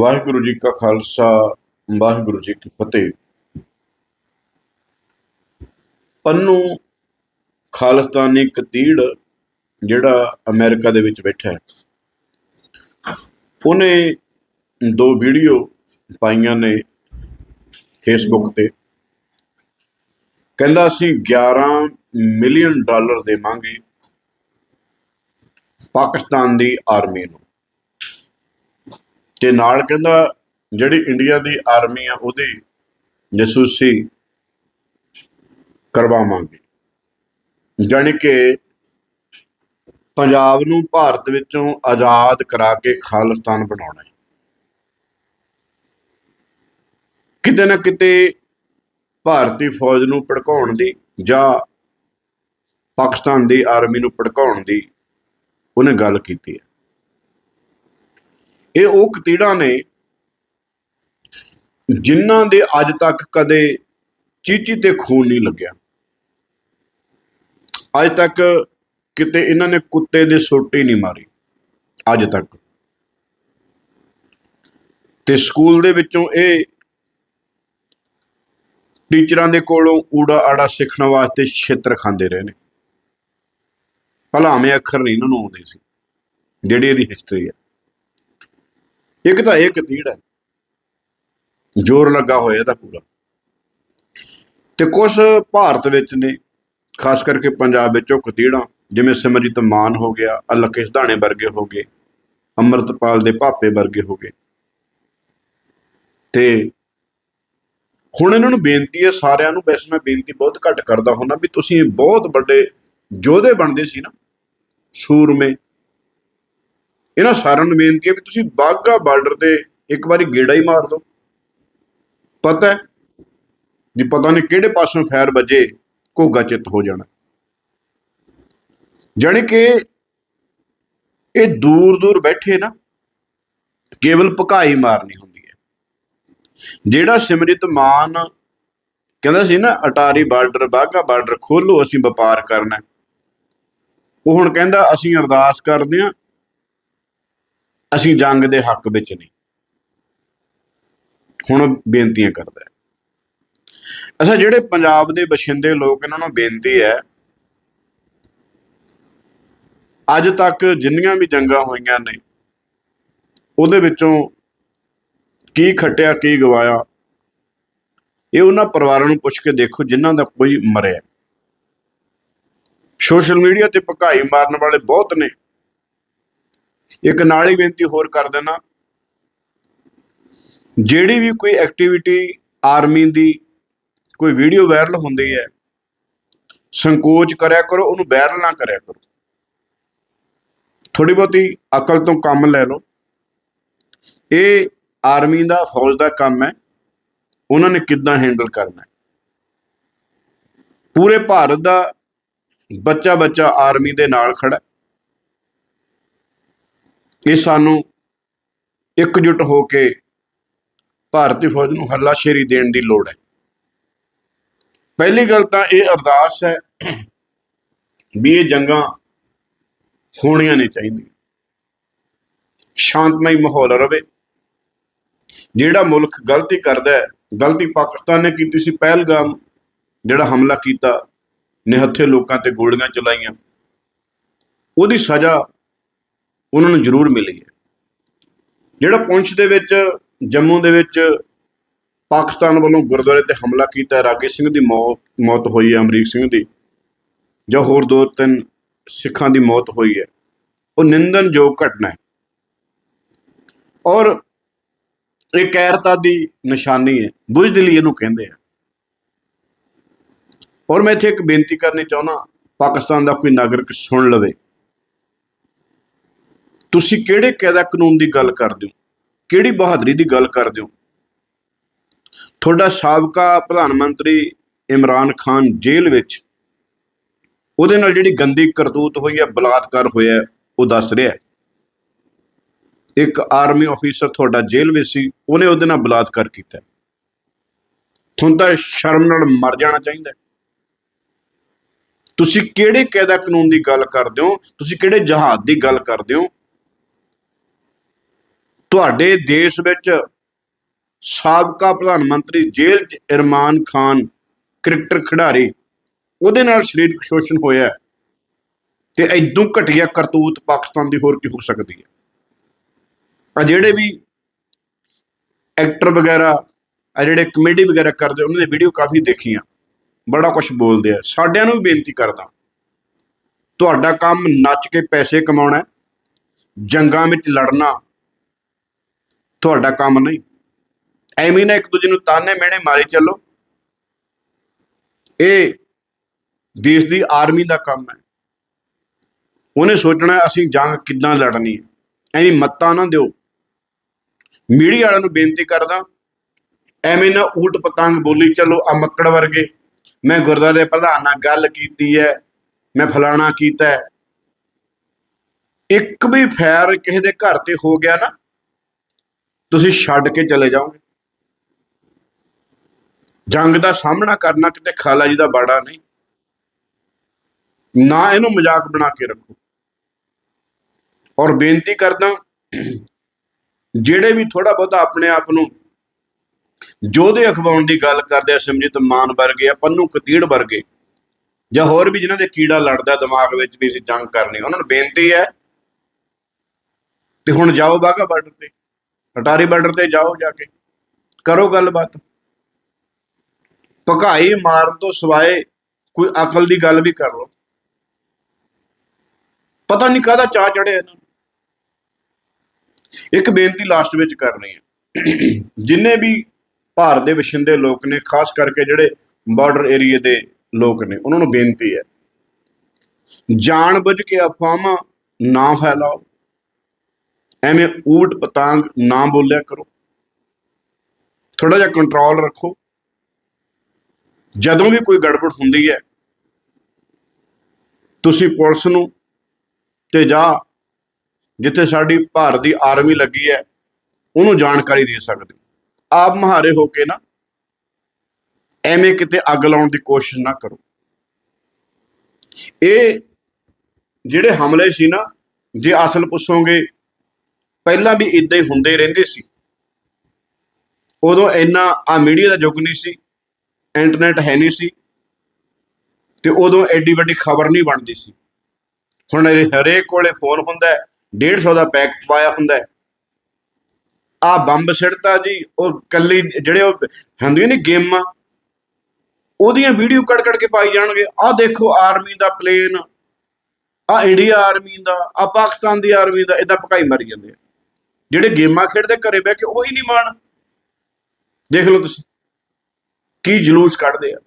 ਵਾਹਿਗੁਰੂ ਜੀ ਕਾ ਖਾਲਸਾ, ਵਾਹਿਗੁਰੂ ਜੀ ਕੀ ਫਤਿਹ। ਪੰਨੂ ਖਾਲਿਸਤਾਨੀ ਕਤੀੜ ਜਿਹੜਾ ਅਮਰੀਕਾ ਦੇ ਵਿੱਚ ਬੈਠਾ ਹੈ। ਉਹਨੇ ਦੋ ਵੀਡੀਓ ਪਾਈਆਂ ਨੇ ਫੇਸਬੁੱਕ ਤੇ। ਕਹਿੰਦਾ ਅਸੀਂ 11 ਮਿਲੀਅਨ ਡਾਲਰ ਦੇਵਾਂਗੇ ਪਾਕਿਸਤਾਨ ਦੀ ਆਰਮੀ ਨੂੰ। ਤੇ ਨਾਲ ਕਹਿੰਦਾ ਜਿਹੜੀ ਇੰਡੀਆ ਦੀ ਆਰਮੀ ਆ ਉਹਦੀ ਜਸੂਸੀ ਕਰਵਾਵਾਂਗੇ। ਜਾਣੀ ਕਿ ਪੰਜਾਬ ਨੂੰ ਭਾਰਤ ਵਿੱਚੋਂ ਆਜ਼ਾਦ ਕਰਾ ਕੇ ਖਾਲਿਸਤਾਨ ਬਣਾਉਣਾ ਹੈ। ਕਿਤੇ ਨਾ ਕਿਤੇ ਭਾਰਤੀ ਫੌਜ ਨੂੰ ਭੜਕਾਉਣ ਦੀ ਜਾਂ ਪਾਕਿਸਤਾਨ ਦੀ ਆਰਮੀ ਨੂੰ ਭੜਕਾਉਣ ਦੀ ਉਹਨੇ ਗੱਲ ਕੀਤੀ ਹੈ। ਇਹ ਉਹ ਕਤੀੜਾਂ ਨੇ ਜਿਨ੍ਹਾਂ ਦੇ ਅੱਜ ਤੱਕ ਕਦੇ ਚੀਚੀ ਤੇ ਖੂਨ ਨਹੀਂ ਲੱਗਿਆ। ਅੱਜ ਤੱਕ ਕਿਤੇ ਇਹਨਾਂ ਨੇ ਕੁੱਤੇ ਦੇ ਸੋਟੀ ਨਹੀਂ ਮਾਰੀ। ਅੱਜ ਤੱਕ। ਤੇ ਸਕੂਲ ਦੇ ਵਿੱਚੋਂ ਇਹ ਟੀਚਰਾਂ ਦੇ ਕੋਲੋਂ ਊੜਾ ਆੜਾ ਸਿੱਖਣ ਵਾਸਤੇ ਛਿੱਤਰ ਖਾਂਦੇ ਰਹੇ ਨੇ। ਭਲਾਵੇਂ ਅੱਖਰ ਨਹੀਂ ਇਹਨਾਂ ਨੂੰ ਆਉਂਦੇ ਸੀ। ਜਿਹੜੀ ਇਹਦੀ ਹਿਸਟਰੀ ਹੈ। ਇੱਕ ਤਾਂ ਇਹ ਕਤੀੜ ਹੈ। ਜ਼ੋਰ ਲੱਗਾ ਹੋਇਆ ਇਹਦਾ ਪੂਰਾ। ਤੇ ਕੁਝ ਭਾਰਤ ਵਿੱਚ ਨੇ, ਖਾਸ ਕਰਕੇ ਪੰਜਾਬ ਵਿੱਚ ਉਹ ਕਤੀੜਾਂ ਜਿਵੇਂ ਸਿਮਰਜੀਤ ਮਾਨ ਹੋ ਗਿਆ, ਅਲਕੇਸ਼ ਸਿਧਾਣੇ ਵਰਗੇ ਹੋ ਗਏ, ਅੰਮ੍ਰਿਤਪਾਲ ਦੇ ਭਾਪੇ ਵਰਗੇ ਹੋ ਗਏ। ਤੇ ਹੁਣ ਇਹਨਾਂ ਨੂੰ ਬੇਨਤੀ ਹੈ, ਸਾਰਿਆਂ ਨੂੰ, ਵੈਸੇ ਮੈਂ ਬੇਨਤੀ ਬਹੁਤ ਘੱਟ ਕਰਦਾ ਹੁੰਦਾ ਵੀ ਤੁਸੀਂ ਬਹੁਤ ਵੱਡੇ ਯੋਧੇ ਬਣਦੇ ਸੀ ਨਾ, ਸੂਰਮੇ ਇਹਨਾਂ ਸਾਰਿਆਂ ਨੂੰ ਬੇਨਤੀ ਹੈ ਵੀ ਤੁਸੀਂ ਬਾਗਾ ਬਾਰਡਰ ਤੇ ਇੱਕ ਵਾਰੀ ਗੇੜਾ ਹੀ ਮਾਰ ਦਿਓ। ਪਤਾ ਹੈ ਜੀ ਪਤਾ ਨਹੀਂ ਕਿਹੜੇ ਪਾਸੋਂ ਫੈਰ ਵੱਜੇ, ਘੋਗਾ ਚਿੱਤ ਹੋ ਜਾਣਾ। ਜਾਣੀ ਕਿ ਇਹ ਦੂਰ ਦੂਰ ਬੈਠੇ ਨਾ, ਕੇਵਲ ਭਕਾਈ ਮਾਰਨੀ ਹੁੰਦੀ ਹੈ। ਜਿਹੜਾ ਸਿਮਰਿਤ ਮਾਨ ਕਹਿੰਦਾ ਸੀ ਨਾ, ਅਟਾਰੀ ਬਾਰਡਰ ਬਾਗਾ ਬਾਰਡਰ ਖੋਲੋ ਅਸੀਂ ਵਪਾਰ ਕਰਨਾ ਉਹ ਹੁਣ ਕਹਿੰਦਾ, ਅਸੀਂ ਅਰਦਾਸ ਕਰਦੇ ਹਾਂ ਅਸੀਂ ਜੰਗ ਦੇ ਹੱਕ ਵਿੱਚ ਨਹੀਂ। ਹੁਣ ਬੇਨਤੀਆਂ ਕਰਦਾ ਅੱਛਾ, ਜਿਹੜੇ ਪੰਜਾਬ ਦੇ ਬਸ਼ਿੰਦੇ ਲੋਕ, ਇਹਨਾਂ ਨੂੰ ਬੇਨਤੀ ਹੈ, ਅੱਜ ਤੱਕ ਜਿੰਨੀਆਂ ਵੀ ਜੰਗਾਂ ਹੋਈਆਂ ਨੇ, ਉਹਦੇ ਵਿੱਚੋਂ ਕੀ ਖੱਟਿਆ, ਕੀ ਗਵਾਇਆ, ਇਹ ਉਹਨਾਂ ਪਰਿਵਾਰਾਂ ਨੂੰ ਪੁੱਛ ਕੇ ਦੇਖੋ, ਜਿਨ੍ਹਾਂ ਦਾ ਕੋਈ ਮਰਿਆ। ਸੋਸ਼ਲ ਮੀਡੀਆ ਤੇ ਭਕਾਈ ਮਾਰਨ ਵਾਲੇ ਬਹੁਤ ਨੇ। ਇੱਕ ਨਾਲ ਹੀ ਬੇਨਤੀ ਹੋਰ ਕਰ ਦੇਣਾ ਜਿਹੜੀ ਵੀ ਕੋਈ ਐਕਟੀਵਿਟੀ ਆਰਮੀ ਦੀ ਕੋਈ ਵੀਡੀਓ ਵਾਇਰਲ ਹੁੰਦੀ ਹੈ, ਸੰਕੋਚ ਕਰਿਆ ਕਰੋ, ਉਹਨੂੰ ਵਾਇਰਲ ਨਾ ਕਰਿਆ ਕਰੋ। ਥੋੜੀ ਬਹੁਤੀ ਅਕਲ ਤੋਂ ਕੰਮ ਲੈ ਲਓ। ਇਹ ਆਰਮੀ ਦਾ ਫੌਜ ਦਾ ਕੰਮ ਹੈ। ਉਹਨਾਂ ਨੇ ਕਿੱਦਾਂ ਹੈਂਡਲ ਕਰਨਾ ਪੂਰੇ ਭਾਰਤ ਦਾ ਬੱਚਾ ਬੱਚਾ ਆਰਮੀ ਦੇ ਨਾਲ ਖੜਾ ਇਹ ਸਾਨੂੰ ਇਕਜੁੱਟ ਹੋ ਕੇ ਭਾਰਤੀ ਫੌਜ ਨੂੰ ਹੱਲਾਸ਼ੇਰੀ ਦੇਣ ਦੀ ਲੋੜ ਹੈ। ਪਹਿਲੀ ਗੱਲ ਤਾਂ ਇਹ ਅਰਦਾਸ ਹੈ ਵੀ ਇਹ ਜੰਗਾਂ ਹੋਣੀਆਂ ਨਹੀਂ ਚਾਹੀਦੀਆਂ। ਸ਼ਾਂਤਮਈ ਮਾਹੌਲ ਰਵੇ। ਜਿਹੜਾ ਮੁਲਕ ਗਲਤੀ ਕਰਦਾ ਹੈ, ਗਲਤੀ ਪਾਕਿਸਤਾਨ ਨੇ ਕੀਤੀ ਸੀ, ਪਹਿਲਗਾਮ ਜਿਹੜਾ ਹਮਲਾ ਕੀਤਾ, ਨਿਹੱਥੇ ਲੋਕਾਂ ਤੇ ਗੋਲੀਆਂ ਚਲਾਈਆਂ, ਉਹਦੀ ਸਜ਼ਾ ਉਹਨਾਂ ਨੂੰ ਜ਼ਰੂਰ ਮਿਲੀ ਹੈ ਜਿਹੜਾ ਪੁੰਛ ਦੇ ਵਿੱਚ, ਜੰਮੂ ਦੇ ਵਿੱਚ ਪਾਕਿਸਤਾਨ ਵੱਲੋਂ ਗੁਰਦੁਆਰੇ ਤੇ ਹਮਲਾ ਕੀਤਾ ਰਾਗੇ ਸਿੰਘ ਦੀ ਮੌਤ ਮੌਤ ਹੋਈ ਹੈ, ਅਮਰੀਕ ਸਿੰਘ ਦੀ, ਜਾਂ ਹੋਰ ਦੋ ਤਿੰਨ ਸਿੱਖਾਂ ਦੀ ਮੌਤ ਹੋਈ ਹੈ, ਉਹ ਨਿੰਦਨਯੋਗ ਘਟਨਾ ਹੈ। ਔਰ ਇਹ ਕੈਰਤਾ ਦੀ ਨਿਸ਼ਾਨੀ ਹੈ ਬੁਝਦਿਲੀ ਇਹਨੂੰ ਕਹਿੰਦੇ ਆ। ਔਰ ਮੈਂ ਇੱਥੇ ਇੱਕ ਬੇਨਤੀ ਕਰਨੀ ਚਾਹੁੰਦਾ, ਪਾਕਿਸਤਾਨ ਦਾ ਕੋਈ ਨਾਗਰਿਕ ਸੁਣ ਲਵੇ। ਤੁਸੀਂ ਕਿਹੜੇ ਕਾਇਦਾ ਕਾਨੂੰਨ ਦੀ ਗੱਲ ਕਰਦੇ ਹੋ? ਕਿਹੜੀ ਬਹਾਦਰੀ ਦੀ ਗੱਲ ਕਰਦੇ ਹੋ? ਤੁਹਾਡਾ ਸਾਬਕਾ ਪ੍ਰਧਾਨ ਮੰਤਰੀ ਇਮਰਾਨ ਖਾਨ ਜੇਲ੍ਹ ਵਿੱਚ ਉਹਦੇ ਨਾਲ ਜਿਹੜੀ ਗੰਦੀ ਕਰਤੂਤ ਹੋਈ ਹੈ, ਬਲਾਤਕਾਰ ਹੋਇਆ ਉਹ ਦੱਸ ਰਿਹਾ ਇੱਕ ਆਰਮੀ ਅਫੀਸਰ ਤੁਹਾਡਾ ਜੇਲ੍ਹ ਵਿੱਚ ਸੀ, ਉਹਨੇ ਉਹਦੇ ਨਾਲ ਬਲਾਤਕਾਰ ਕੀਤਾ ਤੁਹਾਨੂੰ ਤਾਂ ਸ਼ਰਮ ਨਾਲ ਮਰ ਜਾਣਾ ਚਾਹੀਦਾ ਤੁਸੀਂ ਕਿਹੜੇ ਕਾਇਦਾ ਕਾਨੂੰਨ ਦੀ ਗੱਲ ਕਰਦੇ ਹੋ? ਤੁਸੀਂ ਕਿਹੜੇ ਜਹਾਜ਼ ਦੀ ਗੱਲ ਕਰਦੇ ਹੋ? ਤੁਹਾਡੇ ਦੇਸ਼ ਵਿੱਚ ਸਾਬਕਾ ਪ੍ਰਧਾਨ ਮੰਤਰੀ ਜੇਲ੍ਹ 'ਚ ਇਰਮਾਨ ਖਾਨ ਕ੍ਰਿਕਟਰ ਖਿਡਾਰੀ, ਉਹਦੇ ਨਾਲ ਸਰੀਰਕ ਸ਼ੋਸ਼ਣ ਹੋਇਆ ਹੈ। ਤੇ ਐਦੋਂ ਘਟੀਆ ਕਰਤੂਤ ਪਾਕਿਸਤਾਨ ਦੀ ਹੋਰ ਕੀ ਹੋ ਸਕਦੀ ਹੈ ਆ ਜਿਹੜੇ ਵੀ ਐਕਟਰ ਵਗੈਰਾ, ਆ ਜਿਹੜੇ ਕਮੇਡੀ ਵਗੈਰਾ ਕਰਦੇ, ਉਹਨਾਂ ਦੇ ਵੀਡੀਓ ਕਾਫੀ ਦੇਖੀਆਂ ਬੜਾ ਕੁਝ ਬੋਲਦੇ ਆ ਸਾਡਿਆਂ ਨੂੰ ਵੀ ਬੇਨਤੀ ਕਰਦਾ, ਤੁਹਾਡਾ ਕੰਮ ਨੱਚ ਕੇ ਪੈਸੇ ਕਮਾਉਣਾ ਜੰਗਾਂ ਵਿੱਚ ਲੜਨਾ ਤੁਹਾਡਾ ਕੰਮ ਨਹੀਂ। ਐਵੇਂ ਨਾ ਇੱਕ ਦੂਜੇ ਨੂੰ ਤਾਨੇ ਮਿਹਣੇ ਮਾਰੀ ਚੱਲੋ। ਇਹ ਦੇਸ਼ ਦੀ ਆਰਮੀ ਦਾ ਕੰਮ ਹੈ। ਉਹਨੇ ਸੋਚਣਾ ਅਸੀਂ ਜੰਗ ਕਿੱਦਾਂ ਲੜਨੀ ਹੈ। ਐਵੇਂ ਮੱਤਾਂ ਨਾ ਦਿਓ। ਮੀਡੀਆ ਵਾਲਿਆਂ ਨੂੰ ਬੇਨਤੀ ਕਰਦਾ, ਐਵੇਂ ਨਾ ਊਟ ਪਤੰਗ ਬੋਲੀ ਚੱਲੋ ਆ ਮੱਕੜ ਵਰਗੇ। ਮੈਂ ਗੁਰਦੁਆਰੇ ਪ੍ਰਧਾਨ ਨਾਲ ਗੱਲ ਕੀਤੀ ਹੈ, ਮੈਂ ਫਲਾਣਾ ਕੀਤਾ ਹੈ। ਇੱਕ ਵੀ ਫੈਰ ਕਿਸੇ ਦੇ ਘਰ ਤੇ ਹੋ ਗਿਆ ਨਾ ਤੁਸੀਂ ਛੱਡ ਕੇ ਚਲੇ ਜਾਓਗੇ। ਜੰਗ ਦਾ ਸਾਹਮਣਾ ਕਰਨਾ ਕਿਤੇ ਖਾਲਾ ਜੀ ਦਾ ਬਾੜਾ ਨਹੀਂ। ਨਾ ਇਹਨੂੰ ਮਜ਼ਾਕ ਬਣਾ ਕੇ ਰੱਖੋ। ਔਰ ਬੇਨਤੀ ਕਰਦਾ ਜਿਹੜੇ ਵੀ ਥੋੜਾ ਬਹੁਤਾ ਆਪਣੇ ਆਪ ਨੂੰ ਯੋਧੇ ਅਖਵਾਉਣ ਦੀ ਗੱਲ ਕਰਦੇ ਆ, ਸਿਮਰਜੀਤ ਮਾਨ ਵਰਗੇ ਆ, ਪੰਨੂ ਕਤੀੜ ਵਰਗੇ, ਜਾਂ ਹੋਰ ਵੀ ਜਿਨ੍ਹਾਂ ਦੇ ਕੀੜਾ ਲੜਦਾ ਦਿਮਾਗ ਵਿੱਚ ਵੀ ਅਸੀਂ ਜੰਗ ਕਰਨੀ, ਉਹਨਾਂ ਨੂੰ ਬੇਨਤੀ ਹੈ। ਤੇ ਹੁਣ ਜਾਓ ਬਾਗਾ ਬਾਰਡਰ ਤੇ। ਅਟਾਰੀ ਬਾਰਡਰ ਤੇ ਜਾਓ ਜਾ ਕੇ। ਕਰੋ ਗੱਲਬਾਤ। ਭਕਾਈ ਮਾਰਨ ਤੋਂ ਸਿਵਾਏ ਕੋਈ ਅਕਲ ਦੀ ਗੱਲ ਵੀ ਕਰ ਲਓ। ਪਤਾ ਨਹੀਂ ਕਾਹਦਾ ਚਾਹ ਚੜਿਆ ਇਹਨਾਂ ਨੂੰ। ਇੱਕ ਬੇਨਤੀ ਲਾਸਟ ਵਿੱਚ ਕਰਨੀ ਹੈ। ਜਿੰਨੇ ਵੀ ਭਾਰਤ ਦੇ ਵਸਿੰਦੇ ਲੋਕ ਨੇ, ਖਾਸ ਕਰਕੇ ਜਿਹੜੇ ਬਾਰਡਰ ਏਰੀਏ ਦੇ ਲੋਕ ਨੇ, ਉਹਨਾਂ ਨੂੰ ਬੇਨਤੀ ਹੈ। ਜਾਣ ਬੁੱਝ ਕੇ ਅਫਵਾਹਾਂ ਨਾ ਫੈਲਾਓ। ਐਵੇਂ ਊਟ ਪਤੰਗ ਨਾ ਬੋਲਿਆ ਕਰੋ। ਥੋੜਾ ਜਿਹਾ ਕੰਟਰੋਲ ਰੱਖੋ। ਜਦੋਂ ਵੀ ਕੋਈ ਗੜਬੜ ਹੁੰਦੀ ਹੈ, ਤੁਸੀਂ ਪੁਲਿਸ ਨੂੰ ਤੇ ਜਾ ਜਿੱਥੇ ਸਾਡੀ ਭਾਰਤ ਦੀ ਆਰਮੀ ਲੱਗੀ ਹੈ, ਉਹਨੂੰ ਜਾਣਕਾਰੀ ਦੇ ਸਕਦੇ ਹੋ। ਆਪ ਮਹਾਰੇ ਹੋ ਕੇ ਨਾ, ਐਵੇਂ ਕਿਤੇ ਅੱਗ ਲਾਉਣ ਦੀ ਕੋਸ਼ਿਸ਼ ਨਾ ਕਰੋ। ਇਹ ਜਿਹੜੇ ਹਮਲੇ ਸੀ ਨਾ, ਜੇ ਅਸਲ ਪੁੱਛੋਗੇ ਪਹਿਲਾਂ ਵੀ ਇਦਾਂ ਹੀ ਹੁੰਦੇ ਰਹਿੰਦੇ ਸੀ। ਉਦੋਂ ਇੰਨਾ ਆ ਮੀਡੀਆ ਦਾ ਯੁੱਗ ਨਹੀਂ ਸੀ, ਇੰਟਰਨੈਟ ਹੈ ਨਹੀਂ ਸੀ ਤੇ ਉਦੋਂ ਐਡੀ ਵੱਡੀ ਖਬਰ ਨਹੀਂ ਬਣਦੀ ਸੀ। ਹੁਣ ਹਰੇਕ ਕੋਲੇ ਫੋਨ ਹੁੰਦਾ ਹੈ 150 ਦਾ ਪੈਕ ਪਾਇਆ ਹੁੰਦਾ ਹੈ। ਆ ਬੰਬ ਸਿੱਟਤਾ ਜੀ, ਉਹ ਕੱਲੀ ਜਿਹੜੇ ਉਹ ਹੁੰਦੀਆਂ ਨੇ ਗੇਮਾਂ, ਉਹਦੀਆਂ ਵੀਡੀਓ ਕੱਢ ਕੱਢ ਕੇ ਪਾਈ ਜਾਣਗੇ। ਆ ਦੇਖੋ ਆਰਮੀ ਦਾ ਪਲੇਨ ਆ ਇੰਡੀਆ ਆਰਮੀ ਦਾ ਆ ਪਾਕਿਸਤਾਨ ਦੀ ਆਰਮੀ ਦਾ ਇਦਾਂ ਪਕਾਈ ਮਾਰੀ ਜਾਂਦੇ ਆ। ਜਿਹੜੇ ਗੇਮਾਂ ਖੇਡਦੇ ਘਰੇ ਬਹਿ ਕੇ ਉਹੀ ਨਹੀਂ ਮਾਣ। ਦੇਖ ਲਓ ਤੁਸੀਂ, ਕੀ ਜਲੂਸ ਕੱਢਦੇ ਆ।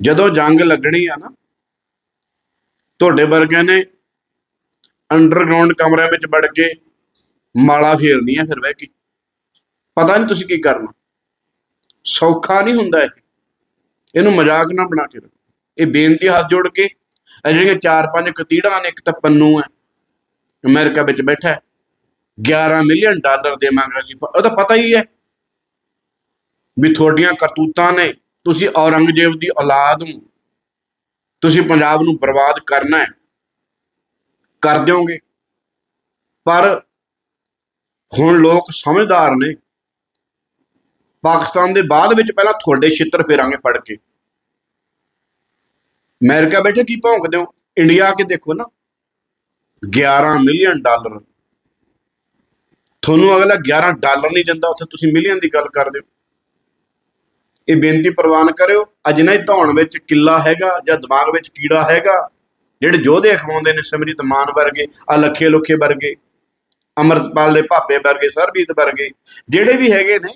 ਜਦੋਂ ਜੰਗ ਲੱਗਣੀ ਆ ਨਾ, ਤੁਹਾਡੇ ਵਰਗਿਆਂ ਨੇ ਅੰਡਰਗਰਾਉਂਡ ਕਮਰਿਆਂ ਵਿੱਚ ਵੜ ਕੇ ਮਾਲਾ ਫੇਰਨੀ ਆ ਫਿਰ ਬਹਿ ਕੇ। ਪਤਾ ਨਹੀਂ ਤੁਸੀਂ ਕੀ ਕਰਨਾ। ਸੌਖਾ ਨਹੀਂ ਹੁੰਦਾ ਇਹ। ਇਹਨੂੰ ਮਜ਼ਾਕ ਨਾ ਬਣਾ ਕੇ ਰੱਖੋ। ਇਹ ਬੇਨਤੀ ਹੱਥ ਜੋੜ ਕੇ, ਇਹ ਜਿਹੜੀਆਂ ਚਾਰ ਪੰਜ ਕਤੀੜਾਂ ਨੇ, ਇੱਕ ਤਾਂ ਪੰਨੂ ਹੈ, ਅਮਰੀਕਾ ਵਿੱਚ ਬੈਠਾ 11 ਮਿਲੀਅਨ ਡਾਲਰ ਦੇਵਾਂਗੇ ਅਸੀਂ। ਉਹ ਤਾਂ ਪਤਾ ਹੀ ਹੈ ਵੀ ਤੁਹਾਡੀਆਂ ਕਰਤੂਤਾਂ ਨੇ। ਤੁਸੀਂ ਔਰੰਗਜ਼ੇਬ ਦੀ ਔਲਾਦ ਨੂੰ, ਤੁਸੀਂ ਪੰਜਾਬ ਨੂੰ ਬਰਬਾਦ ਕਰਨਾ ਹੈ, ਕਰ ਦਿਓਗੇ। ਪਰ ਹੁਣ ਲੋਕ ਸਮਝਦਾਰ ਨੇ। ਪਾਕਿਸਤਾਨ ਦੇ ਬਾਅਦ ਵਿੱਚ ਪਹਿਲਾਂ ਤੁਹਾਡੇ ਛਿੱਤਰ ਫੇਰਾਂਗੇ ਫੜ ਕੇ। ਅਮਰੀਕਾ ਬੈਠੇ ਕੀ ਭੌਂਕਦੇ ਹੋ? ਇੰਡੀਆ ਕੇ ਦੇਖੋ ਨਾ। 11 ਮਿਲੀਅਨ ਡਾਲਰ। ਤੁਹਾਨੂੰ ਅਗਲਾ 11 ਡਾਲਰ ਨਹੀਂ ਦਿੰਦਾ, ਉੱਥੇ ਤੁਸੀਂ ਮਿਲੀਅਨ ਦੀ ਗੱਲ ਕਰਦੇ ਹੋ ਇਹ ਬੇਨਤੀ ਪ੍ਰਵਾਨ ਕਰਿਓ, ਅੱਜ ਨਾ ਧੌਣ ਵਿੱਚ ਕਿੱਲਾ ਹੈਗਾ ਜਾਂ ਦਿਮਾਗ ਵਿੱਚ ਕੀੜਾ ਹੈਗਾ, ਜਿਹੜੇ ਯੋਧੇ ਅਖਵਾਉਂਦੇ ਨੇ ਸਿਮਰਜੀਤ ਮਾਨ ਵਰਗੇ, ਆ ਲੱਖੇ ਲੁਖੇ ਵਰਗੇ, ਅਮਰਤਪਾਲ ਦੇ ਭਾਪੇ ਵਰਗੇ, ਸਰਬਜੀਤ ਵਰਗੇ, ਜਿਹੜੇ ਵੀ ਹੈਗੇ ਨੇ,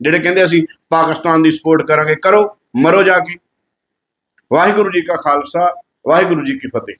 ਜਿਹੜੇ ਕਹਿੰਦੇ ਅਸੀਂ ਪਾਕਿਸਤਾਨ ਦੀ ਸਪੋਰਟ ਕਰਾਂਗੇ, ਕਰੋ, ਮਰੋ ਜਾ ਕੇ। ਵਾਹਿਗੁਰੂ ਜੀ ਕਾ ਖਾਲਸਾ, ਵਾਹਿਗੁਰੂ ਜੀ ਕੀ ਫਤਿਹ।